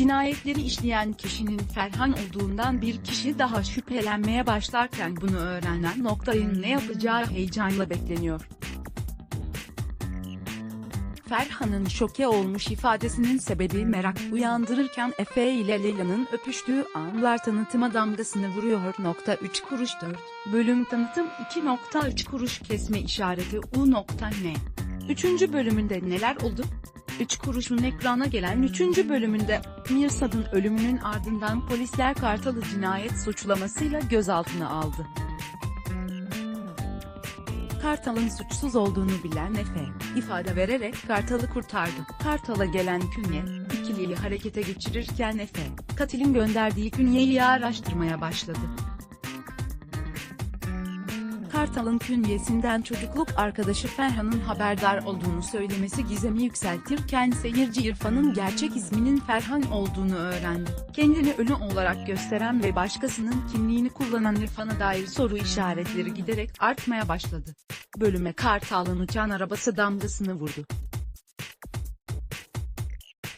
Cinayetleri işleyen kişinin Ferhan olduğundan bir kişi daha şüphelenmeye başlarken bunu öğrenen Noktay'ın ne yapacağı heyecanla bekleniyor. Ferhan'ın şoke olmuş ifadesinin sebebi merak uyandırırken Efe ile Leyla'nın öpüştüğü anlar tanıtıma damgasını vuruyor. Nokta 3 kuruş 4. Bölüm tanıtım 2.3 kuruş kesme işareti U ne? 3. bölümünde neler oldu? 3 kuruşun ekrana gelen 3. bölümünde, Mirsad'ın ölümünün ardından polisler Kartal'ı cinayet suçlamasıyla gözaltına aldı. Kartal'ın suçsuz olduğunu bilen Efe, ifade vererek Kartal'ı kurtardı. Kartal'a gelen künye, ikiliyi harekete geçirirken Efe, katilin gönderdiği künyeyi araştırmaya başladı. Kartal'ın künyesinden çocukluk arkadaşı Ferhan'ın haberdar olduğunu söylemesi gizemi yükseltirken seyirci İrfan'ın gerçek isminin Ferhan olduğunu öğrendi. Kendini ölü olarak gösteren ve başkasının kimliğini kullanan İrfan'a dair soru işaretleri giderek artmaya başladı. Bölüme Kartal'ın uçan arabası damgasını vurdu.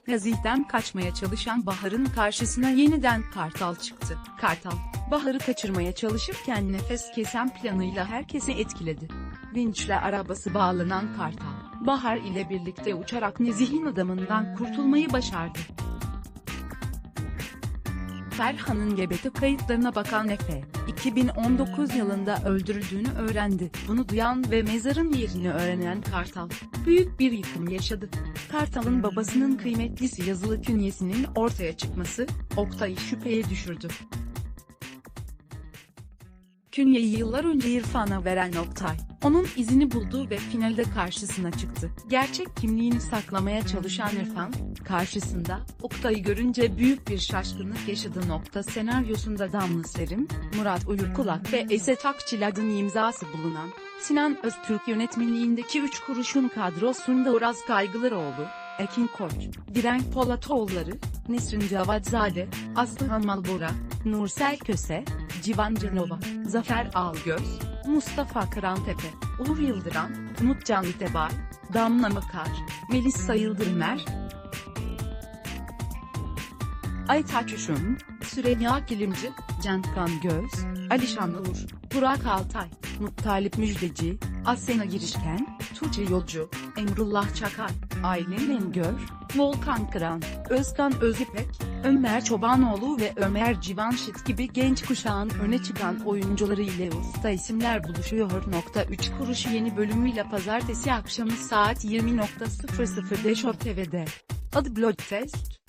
Gaziden kaçmaya çalışan Bahar'ın karşısına yeniden Kartal çıktı. Kartal, Bahar'ı kaçırmaya çalışırken nefes kesen planıyla herkesi etkiledi. Vinçle arabası bağlanan Kartal, Bahar ile birlikte uçarak Nezih'in adamından kurtulmayı başardı. Ferhan'ın GBT kayıtlarına bakan Efe, 2019 yılında öldürüldüğünü öğrendi. Bunu duyan ve mezarın yerini öğrenen Kartal, büyük bir yıkım yaşadı. Kartal'ın babasının kıymetlisi yazılı künyesinin ortaya çıkması, Oktay'ı şüpheye düşürdü. Künyeyi yıllar önce İrfan'a veren Oktay, onun izini buldu ve finalde karşısına çıktı. Gerçek kimliğini saklamaya çalışan İrfan, karşısında, Oktay'ı görünce büyük bir şaşkınlık yaşadı. Nokta senaryosunda Damla Serim, Murat Uyurkulak ve Esat Akçilad'ın imzası bulunan, Sinan Öztürk yönetmenliğindeki 3 kuruşun kadrosunda Uraz Kaygılaroğlu, Ekin Koç, Direnk Polatoğulları, Nesrin Cavatzade, Aslı Hamalbora, Nursel Köse, Civan Canova, Zafer Algöz, Mustafa Kırantepe, Uğur Yıldıran, Umutcan İtebay, Damla Makar, Melisa Yıldırımer, Aytaç Üşüm, Süreyya Kilimci, Cankan Göz, Alişan Uğur, Burak Altay, Muttalip Müjdeci, Asena Girişken, Tuğçe Yolcu, Emrullah Çakay, Aylin Mengör, Volkan Kıran, Özkan Özipek, Ömer Çobanoğlu ve Ömer Civanşit gibi genç kuşağın öne çıkan oyuncuları ile usta isimler buluşuyor. 3 kuruş yeni bölümüyle pazartesi akşamı saat 20.00'de Show TV'de. Adı Blood Test.